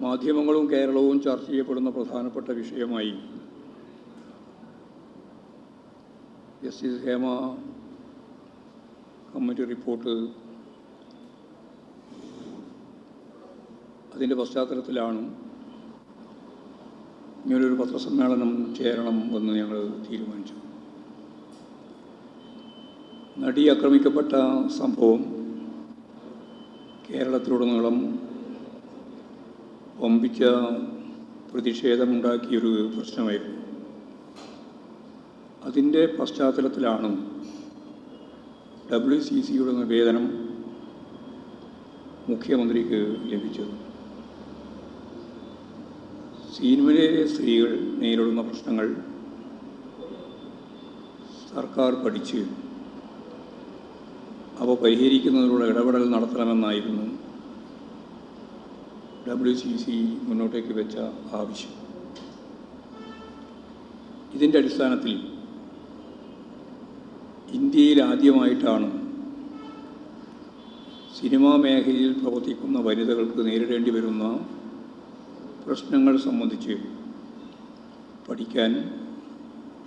മാധ്യമങ്ങളും കേരളവും ചർച്ച ചെയ്യപ്പെടുന്ന പ്രധാനപ്പെട്ട വിഷയമായി ജസ്റ്റിസ് ഹേമ കമ്മിറ്റി റിപ്പോർട്ട് അതിന്റെ പശ്ചാത്തലത്തിലാണ് ഇങ്ങനൊരു പത്രസമ്മേളനം ചേരണം എന്ന് ഞങ്ങൾ തീരുമാനിച്ചു. നടി ആക്രമിക്കപ്പെട്ട സംഭവം കേരളത്തിലുടനീളം വമ്പിച്ച പ്രതിഷേധമുണ്ടാക്കിയൊരു പ്രശ്നമായിരുന്നു. അതിന്റെ പശ്ചാത്തലത്തിലാണ് ഡബ്ല്യു സി സിയുടെ നിവേദനം മുഖ്യമന്ത്രിക്ക് ലഭിച്ചത്. സിനിമയിലെ സ്ത്രീകൾ നേരിടുന്ന പ്രശ്നങ്ങൾ സർക്കാർ പഠിച്ച് അവ പരിഹരിക്കുന്നതിനുള്ള ഇടപെടൽ നടത്തണമെന്നായിരുന്നു ഡബ്ല്യു സി സി മുന്നോട്ടേക്ക് വെച്ച ആവശ്യം. ഇതിന്റെ അടിസ്ഥാനത്തിൽ ഇന്ത്യയിൽ ആദ്യമായിട്ടാണ് സിനിമാ മേഖലയിൽ പ്രവർത്തിക്കുന്ന വനിതകൾക്ക് നേരിടേണ്ടി വരുന്ന പ്രശ്നങ്ങൾ സംബന്ധിച്ച് പഠിക്കാൻ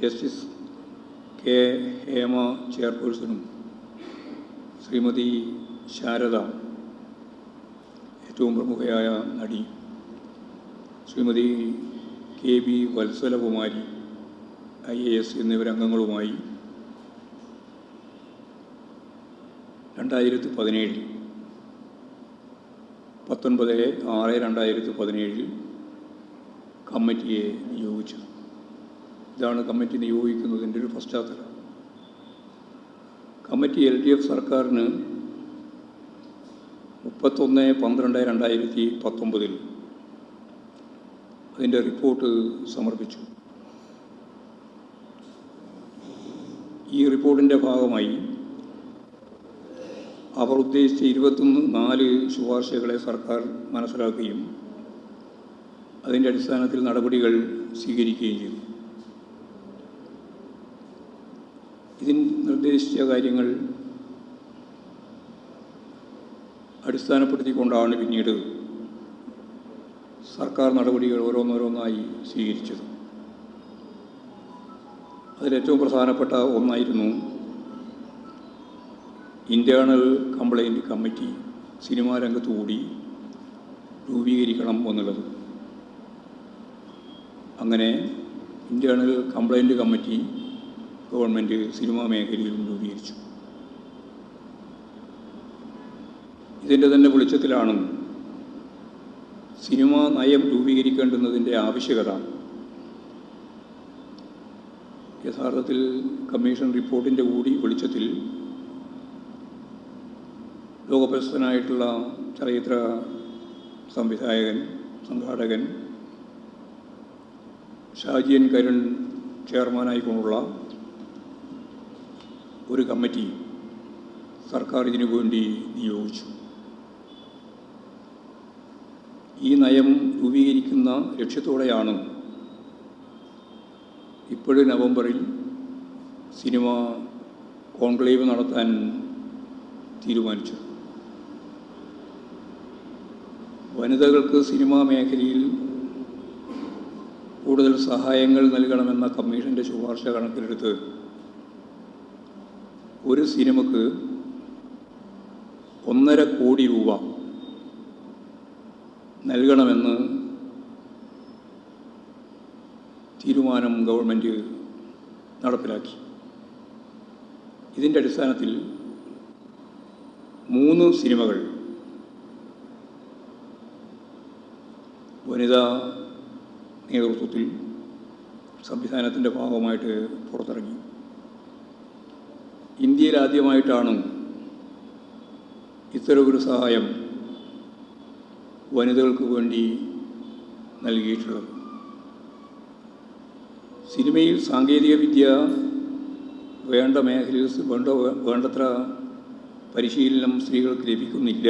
ജസ്റ്റിസ് കെ ഹേമ ചെയർപേഴ്സണും ശ്രീമതി ശാരദ ഏറ്റവും പ്രമുഖയായ നടി Shrimati K B Vatsalakumari I A S എന്നിവരംഗങ്ങളുമായി രണ്ടായിരത്തി പതിനേഴിൽ പത്തൊൻപത് ആറ് രണ്ടായിരത്തി പതിനേഴിൽ കമ്മിറ്റിയെ നിയോഗിച്ചത് ഇതാണ് കമ്മിറ്റി നിയോഗിക്കുന്നതിന്റെ ഒരു പശ്ചാത്തലം. കമ്മിറ്റി എൽ ഡി എഫ് സർക്കാരിന് മുപ്പത്തൊന്ന് പന്ത്രണ്ട് രണ്ടായിരത്തി പത്തൊമ്പതിൽ അതിന്റെ റിപ്പോർട്ട് സമർപ്പിച്ചു. ഈ റിപ്പോർട്ടിന്റെ ഭാഗമായി അവർ ഉദ്ദേശിച്ച ഇരുപത്തൊന്ന് നാല് ശുപാർശകളെ സർക്കാർ മനസ്സിലാക്കുകയും അതിന്റെ അടിസ്ഥാനത്തിൽ നടപടികൾ സ്വീകരിക്കുകയും ചെയ്തു. ഇതിൽ നിർദ്ദേശിച്ച കാര്യങ്ങൾ അടിസ്ഥാനപ്പെടുത്തിക്കൊണ്ടാണ് പിന്നീട് സർക്കാർ നടപടികൾ ഓരോന്നോരോന്നായി സ്വീകരിച്ചത്. അതിലേറ്റവും പ്രധാനപ്പെട്ട ഒന്നായിരുന്നു ഇന്റേണൽ കംപ്ലൈന്റ് കമ്മിറ്റി സിനിമാ രംഗത്തുകൂടി രൂപീകരിക്കണം എന്നുള്ളത്. അങ്ങനെ internal complaint committee government cinema മേഖലയിലും രൂപീകരിച്ചു. ഇതിന്റെ തന്നെ വെളിച്ചത്തിലാണ്. സിനിമ നയം രൂപീകരിക്കേണ്ടുന്നതിന്റെ ആവശ്യകത. യഥാർത്ഥത്തിൽ കമ്മീഷൻ റിപ്പോർട്ടിന്റെ കൂടി വെളിച്ചത്തിൽ ലോകപ്രശസ്തനായിട്ടുള്ള ചലച്ചിത്ര സംവിധായകൻ സംഘാടകൻ ഷാജിയൻ കരുൺ ചെയർമാനായിക്കൊണ്ടുള്ള ഒരു കമ്മിറ്റി സർക്കാർ ഇതിനു വേണ്ടി നിയോഗിച്ചു. ഈ നയം രൂപീകരിക്കുന്ന ലക്ഷ്യത്തോടെയാണ് ഇപ്പോഴും നവംബറിൽ സിനിമ കോൺക്ലേവ് നടത്താൻ തീരുമാനിച്ചു വനിതകൾക്ക് സിനിമാ മേഖലയിൽ കൂടുതൽ സഹായങ്ങൾ നൽകണമെന്ന കമ്മീഷന്റെ ശുപാർശ കണക്കിലെടുത്ത് ഒരു സിനിമക്ക് ഒന്നര കോടി രൂപ നൽകണമെന്ന് തീരുമാനം ഗവൺമെന്റ് നടപ്പിലാക്കി. ഇതിന്റെ അടിസ്ഥാനത്തിൽ മൂന്ന് സിനിമകൾ വനിതാ നേതൃത്വത്തിൽ സംവിധാനത്തിന്റെ ഭാഗമായിട്ട് പുറത്തിറങ്ങി. ഇന്ത്യയിൽ ആദ്യമായിട്ടാണ് ഇത്തരമൊരു സഹായം വനിതകൾക്ക് വേണ്ടി നൽകിയിട്ടുള്ളത്. സിനിമയിൽ സാങ്കേതിക വിദ്യ വേണ്ട മേഖലയിൽ വേണ്ട വേണ്ടത്ര പരിശീലനം സ്ത്രീകൾക്ക് ലഭിക്കുന്നില്ല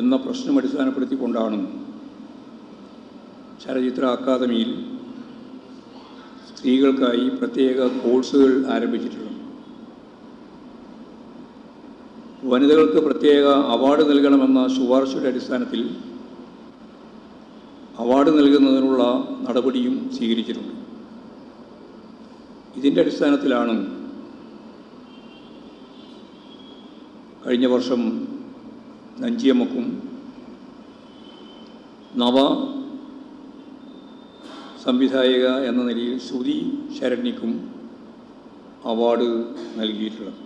എന്ന പ്രശ്നം അടിസ്ഥാനപ്പെടുത്തിക്കൊണ്ടാണ് ചലച്ചിത്ര അക്കാദമിയിൽ സ്ത്രീകൾക്കായി പ്രത്യേക കോഴ്സുകൾ ആരംഭിച്ചിട്ടുള്ളത്. വനിതകൾക്ക് പ്രത്യേക അവാർഡ് നൽകണമെന്ന ശുപാർശയുടെ അടിസ്ഥാനത്തിൽ അവാർഡ് നൽകുന്നതിനുള്ള നടപടിയും സ്വീകരിച്ചിട്ടുണ്ട്. ഇതിന്റെ അടിസ്ഥാനത്തിലാണ് കഴിഞ്ഞ വർഷം നഞ്ചിയമ്മക്കും നവ സംവിധായിക എന്ന നിലയിൽ ശ്രുതി ശരണ്യക്കും അവാർഡ് നൽകിയിട്ടുള്ളത്.